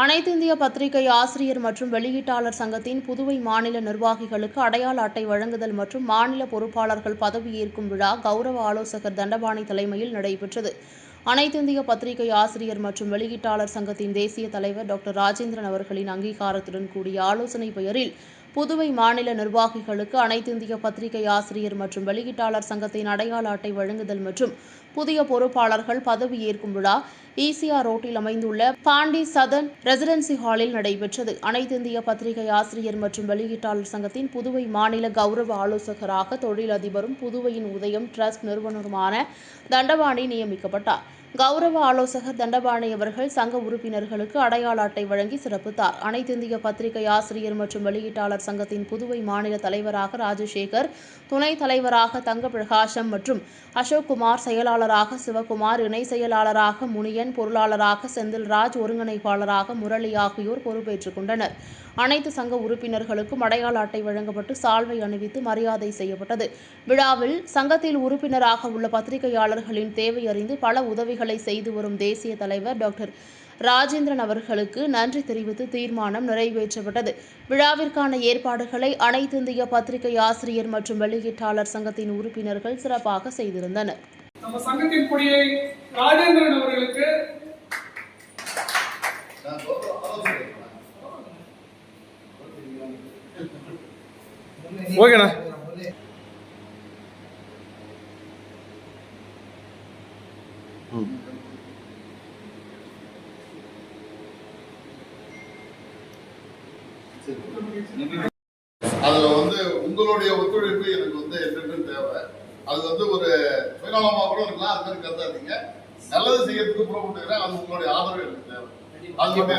அனைத்து இந்திய பத்திரிகை ஆசிரியர் மற்றும் வெளியீட்டாளர் சங்கத்தின் புதுவை மாநில நிர்வாகிகளுக்கு அடையாள அட்டை வழங்குதல் மற்றும் மாநில பொறுப்பாளர்கள் பதவியேற்கும் விழா கௌரவ ஆலோசகர் தண்டபாணி தலைமையில் நடைபெற்றது. அனைத்து இந்திய பத்திரிகை ஆசிரியர் மற்றும் வெளியீட்டாளர் சங்கத்தின் தேசிய தலைவர் டாக்டர் ராஜேந்திரன் அவர்களின் அங்கீகாரத்துடன் கூடிய ஆலோசனை பெயரில் புதுவை மாநில நிர்வாகிகளுக்கு அனைத்து இந்திய பத்திரிகை ஆசிரியர் மற்றும் வெளியீட்டாளர் சங்கத்தின் அடையாள அட்டை வழங்குதல் மற்றும் புதிய பொறுப்பாளர்கள் பதவியேற்கும் விழா ஈசிஆர் ரோட்டில் அமைந்துள்ள பாண்டி சதன் ரெசிடென்சி ஹாலில் நடைபெற்றது. அனைத்து இந்திய பத்திரிகை ஆசிரியர் மற்றும் வெளியீட்டாளர் சங்கத்தின் புதுவை மாநில கௌரவ ஆலோசகராக தொழிலதிபரும் புதுவையின் உதயம் டிரஸ்ட் நிறுவனருமான தண்டபாணி நியமிக்கப்பட்டார். கௌரவ ஆலோசகர் தண்டபாணி அவர்கள் சங்க உறுப்பினர்களுக்கு அடையாள அட்டை வழங்கி சிறப்பித்தார். அனைத்து இந்திய பத்திரிகை ஆசிரியர் மற்றும் வெளியீட்டாளர் சங்கத்தின் புதுவை மாநில தலைவராக ராஜசேகர் துணைத் தலைவராக தங்க பிரகாசம் மற்றும் அசோக்குமார் செயலாளராக சிவகுமார் இணை செயலாளராக முனியன் பொருளாளராக செந்தில்ராஜ் ஒருங்கிணைப்பாளராக முரளி ஆகியோர் பொறுப்பேற்றுக் கொண்டனர். அனைத்து சங்க உறுப்பினர்களுக்கும் அடையாள அட்டை வழங்கப்பட்டு சால்வை அணிவித்து மரியாதை செய்யப்பட்டது. விழாவில் சங்கத்தில் உறுப்பினராக உள்ள பத்திரிகையாளர்களின் தேவை அறிந்து பல உதவிகள் செய்து வரும் தேசிய தலைவர் டாக்டர் ராஜேந்திரன் அவர்களுக்கு நன்றி தெரிவித்து தீர்மானம் நிறைவேற்றப்பட்டது. விழாவிற்கான ஏற்பாடுகளை அனைத்து இந்திய பத்திரிகை ஆசிரியர் மற்றும் வெளியீட்டாளர் சங்கத்தின் உறுப்பினர்கள் சிறப்பாக செய்திருந்தனர். நம்ம சங்கத்தின் கொடியை ராஜேந்திரன் அவர்களுக்கு ஓகேண்ணா. அதுல வந்து உங்களுடைய ஒத்துழைப்பு எனக்கு வந்து என்றென்றும் தேவை. அது வந்து ஒரு சுயநலமா கூட இருக்கலாம் அது மாதிரி கருதாதீங்க. நல்லது செய்யறதுக்கு புறப்பட்டுக்கிறேன் அது உங்களுடைய ஆதரவு எனக்கு தேவை. அது மட்டும்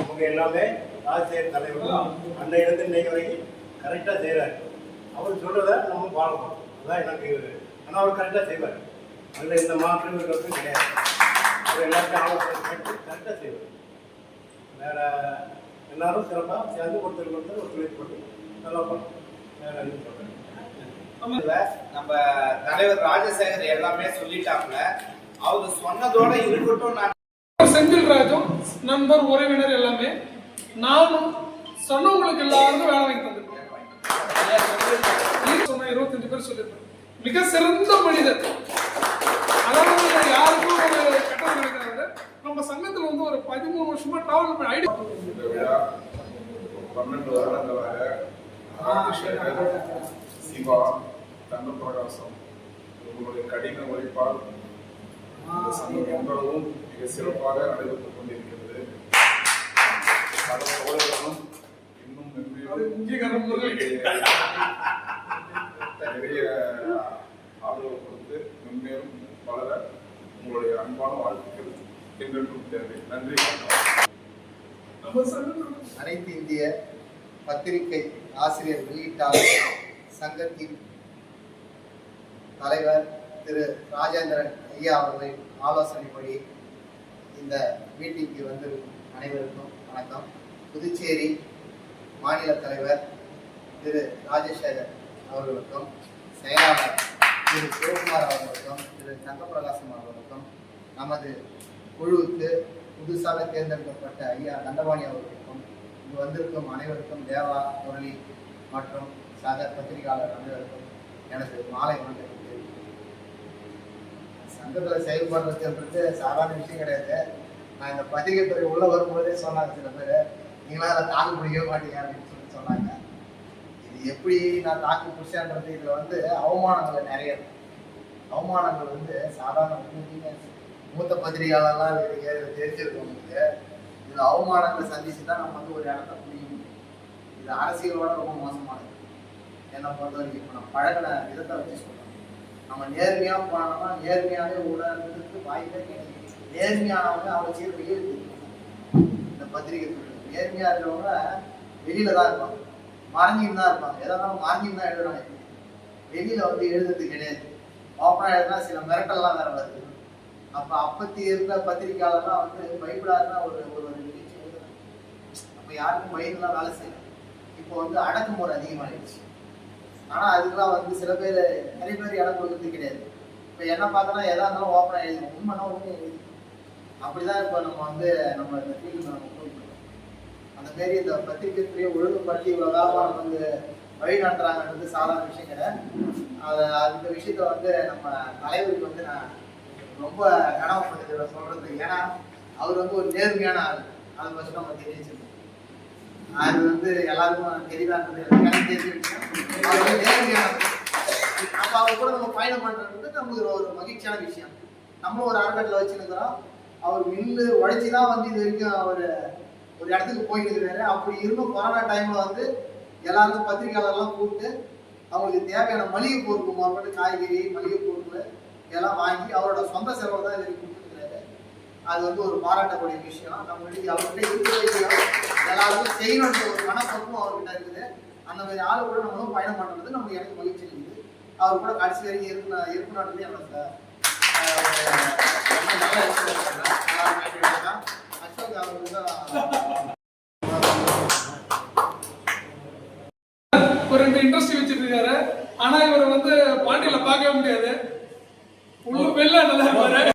எனக்கு எல்லாமே ஆசிரியர் தலைவர் அந்த இடத்துல இன்னைக்கு வரைக்கும் கரெக்டாக செய்கிறார் அவர் சொல்றதை நம்ம பாடணும் அதான் எனக்கு ஆனால் அவர் கரெக்டாக செய்வார். அதில் இந்த மாற்றம் இருக்கிறது கிடையாது. அவர் எல்லாத்தையும் ஆலோசனை கேட்டு கரெக்டாக செய்வார். வேற எல்லாரும் சிறப்பாக சேர்ந்து ஒருத்தர் ஒருத்தர் ஒத்துழைப்பு போட்டு நல்லா பண்ணணும் வேற எதுவும் சொல்கிறேன் நம்ம தலைவர் ராஜசேகர் எல்லாமே சொல்லிட்டாங்க அவர் சொன்னதோட இருக்கட்டும் நான் செந்தில்ராஜும் நண்பர் உறவினர் எல்லாமே நானும் சொன்னவங்களுக்கு எல்லாருக்கும் வேலை வாங்கி தந்திருக்கேன். சொன்ன இருபத்தஞ்சு பேர் சொல்லியிருக்கேன் மிக சிறந்த மனிதர். அதாவது யாருக்கும் ஒரு கட்டணம் நம்ம சங்கத்துல வந்து ஒரு பதிமூணு வருஷமா டிராவல் பண்ணி ஐடி பன்னெண்டு வருடங்களாக சிவா தங்கப்பிரகாசம் உங்களுடைய கடின உழைப்பால் இந்த சங்கம் என்பதும் மிக சிறப்பாக நடைபெற்றுக் கொண்டிருக்கிறது. பல தோழர்களும் இன்னும் நிறைய ஆதரவு கொடுத்து மென்மேலும் வளர உங்களுடைய அன்பான வாழ்த்துக்கள். எங்களுக்கும் தேவை. நன்றி. அனைத்து இந்திய பத்திரிகை ஆசிரியர் வெளியீட்டாளர் சங்கத்தின் தலைவர் திரு ராஜேந்திரன் ஐயா அவர்களின் ஆலோசனைப்படி இந்த மீட்டிங்க்கு வந்திருக்கும் அனைவருக்கும் வணக்கம். புதுச்சேரி மாநில தலைவர் திரு ராஜசேகர் அவர்களுக்கும் செயலாளர் திரு சிவகுமார் அவர்களுக்கும் திரு தங்கப்பிரகாசம் அவர்களுக்கும் நமது குழுவுக்கு புதுசாக தேர்ந்தெடுக்கப்பட்ட ஐயா தண்டபாணி அவர்களுக்கும் இங்கு வந்திருக்கும் அனைவருக்கும் தேவா முரளி மற்றும் சக பத்திரிகையாளர் அனைவருக்கும் எனது மாலை வணக்கம் தெரிவிக்கிறேன். சங்கத்தில் செயல்படுறதுன்றது சாதாரண விஷயம் கிடையாது. நான் இந்த பத்திரிகை துறை உள்ள வரும்போதே சொன்னாங்க சில பேர். நீங்களாம் அதை தாக்கு பிடிக்கவே மாட்டீங்க அப்படின்னு சொல்லி சொன்னாங்க. இது எப்படி நான் தாக்கு பிடிச்சேன்றது இதில் வந்து அவமானங்கள் நிறைய இருக்கு. அவமானங்கள் வந்து சாதாரண மூத்த பத்திரிகையாளர்லாம் இருக்கீங்க இதை தெரிஞ்சிருக்கவங்களுக்கு இதில் அவமானங்களை சந்திச்சு தான் நம்ம வந்து ஒரு இடத்த புரிய முடியும் இது அரசியலோட ரொம்ப மோசமானது. என்னை பொறுத்த வரைக்கும் இப்போ நம்ம பழகின விதத்தை வச்சு சொல்றேன். நம்ம நேர்மையாக போனோம்னா நேர்மையாகவே உணர்றதுக்கு வாய்ப்பே கிடையாது. நேர்மையானவங்க அவங்க சீர் வெளியே இந்த பத்திரிகை நேர்மையாக நேர்மையா இருக்கிறவங்க வெளியில தான் இருப்பாங்க. மறைஞ்சின்னு தான் இருப்பாங்க. எதாவது மறைஞ்சின்னு தான் எழுதுறாங்க. வெளியில வந்து எழுதுறது கிடையாது. ஓப்பனாக எழுதுனா சில மிரட்டல்லாம் வேற வருது. அப்ப அப்பத்தி இருந்த பத்திரிகையாளர்லாம் வந்து பயப்படாதுன்னா ஒரு ஒரு ஒரு நிகழ்ச்சி அப்ப யாருக்கும் பயந்துலாம் வேலை செய்யல இப்போ வந்து அடக்குமுறை அதிகமாகிடுச்சு ஆனா அதுக்கெல்லாம் வந்து சில பேர் நிறைய பேர் இடம் கொடுக்கறது கிடையாது. இப்போ என்ன பார்த்தோன்னா எதா இருந்தாலும் ஓப்பனாக எழுதுவோம் உண்மைனா உண்மை எழுதி அப்படிதான் இப்போ நம்ம வந்து நம்ம இந்த ஃபீல்டு நம்ம போயிட்டு அந்த மாரி இந்த பத்திரிகை துறையை ஒழுங்குபடுத்தி இவ்வளோ வியாபாரம் வந்து வழி நடத்துறாங்கன்றது சாதாரண விஷயம் கிடையாது. அதை அந்த விஷயத்த வந்து நம்ம தலைவருக்கு வந்து நான் ரொம்ப கடமைப்பட்டு சொல்றது. ஏன்னா அவர் வந்து ஒரு நேர்மையான ஆள். அதை ஃபஸ்ட் நம்ம தெரிவிச்சிருக்கோம் அது வந்து எல்லாருக்கும் தெரியலான்றது எனக்கு தெரிஞ்ச அவர் அப்போ அவர் கூட நம்ம பயணம் பண்றது வந்து நமக்கு ஒரு மகிழ்ச்சியான விஷயம். நம்ம ஒரு அறக்கட்டில் வச்சுருக்கிறோம். அவர் மில்லு உழைச்சி தான் வந்து இது வரைக்கும் அவர் ஒரு இடத்துக்கு போயிருக்கிறாரு. அப்படி இருந்தும் கொரோனா டைமில் வந்து எல்லாருக்கும் பத்திரிகையாளர்லாம் கூப்பிட்டு அவங்களுக்கு தேவையான மளிகை பொருட்கள் முதல்ல காய்கறி மளிகை பொருட்கள் இதெல்லாம் வாங்கி அவரோட சொந்த செலவு தான் இதுக்கு கொடுத்துருக்காரு அது வந்து ஒரு பாராட்டக்கூடிய விஷயம். நம்ம அவர்கிட்ட இருக்கிற எல்லாருக்கும் செய்யணுன்ற ஒரு மனப்பக்குவம் அவர்கிட்ட இருக்குது. அந்த மாதிரி ஆளு கூட நம்மளும் பயணம் பண்ணுறது நமக்கு எனக்கு மகிழ்ச்சி இருக்குது அவர் கூட கடைசி வரைக்கும் இருக்கணும் இருக்கணுன்றது என்னோட அசோக் அவருக்கு தான் ஒரு ரெண்டு இண்டஸ்ட்ரி வச்சுட்டு இருக்காரு ஆனா இவர் வந்து பாண்டியில பார்க்கவே முடியாது. உள்ள வெளில நல்லா இருப்பாரு